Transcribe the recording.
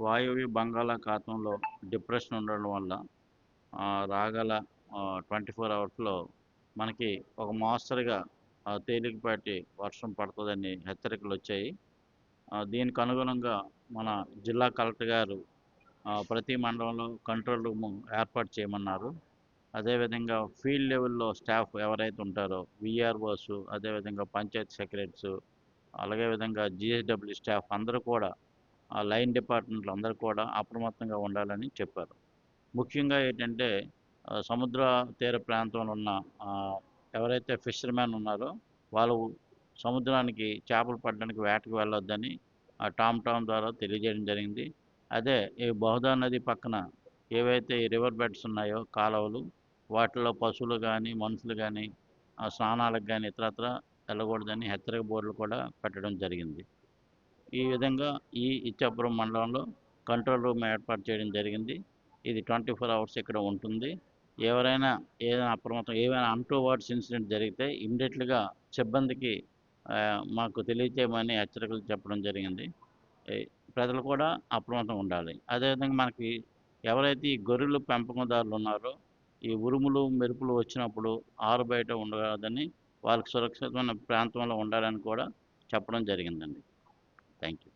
వాయువ్య బంగాళాఖాతంలో డిప్రెషన్ ఉండడం వల్ల రాగల ట్వంటీ ఫోర్ అవర్స్లో మనకి ఒక మోస్తరుగా తేలికపాటి వర్షం పడుతుందని హెచ్చరికలు వచ్చాయి. దీనికి అనుగుణంగా మన జిల్లా కలెక్టర్ గారు ప్రతి మండలంలో కంట్రోల్ రూమ్ ఏర్పాటు చేయమన్నారు. అదేవిధంగా ఫీల్డ్ లెవెల్లో స్టాఫ్ ఎవరైతే ఉంటారో విఆర్ఓస్ అదేవిధంగా పంచాయత్ సెక్రటరీస్ అలాగే విధంగా జిఎస్డబ్ల్యూ స్టాఫ్ అందరూ కూడా లైన్ డిపార్ట్మెంట్లు అందరూ కూడా అప్రమత్తంగా ఉండాలని చెప్పారు. ముఖ్యంగా ఏంటంటే సముద్ర తీర ప్రాంతంలో ఉన్న ఎవరైతే ఫిషర్మెన్ ఉన్నారో వాళ్ళు సముద్రానికి చేపలు పట్టడానికి వేటకు వెళ్ళొద్దని ఆ టామ్ టామ్ ద్వారా తెలియజేయడం జరిగింది. అదే ఈ బహుదా నది పక్కన ఏవైతే రివర్ బెడ్స్ ఉన్నాయో కాలువలు వాటిలో పశువులు కానీ మనుషులు కానీ స్నానాలకు కానీ ఇతరత్ర వెళ్ళకూడదని హెచ్చరిక బోర్డులు కూడా పెట్టడం జరిగింది. ఈ విధంగా ఈ ఇచ్చాపురం మండలంలో కంట్రోల్ రూమ్ ఏర్పాటు చేయడం జరిగింది. ఇది ట్వంటీ ఫోర్ అవర్స్ ఇక్కడ ఉంటుంది. ఎవరైనా ఏదైనా అప్రమత్తం ఏమైనా అన్టూవర్డ్స్ ఇన్సిడెంట్ జరిగితే ఇమ్మీడియట్గా సిబ్బందికి మాకు తెలియజేయమని హెచ్చరికలు చెప్పడం జరిగింది. ప్రజలు కూడా అప్రమత్తం ఉండాలి. అదేవిధంగా మనకి ఎవరైతే ఈ గొర్రెలు పెంపకందారులు ఉన్నారో ఈ ఉరుములు మెరుపులు వచ్చినప్పుడు ఆరు బయట ఉండరాదని వాళ్ళకి సురక్షితమైన ప్రాంతంలో ఉండాలని కూడా చెప్పడం జరిగిందండి. Thank you.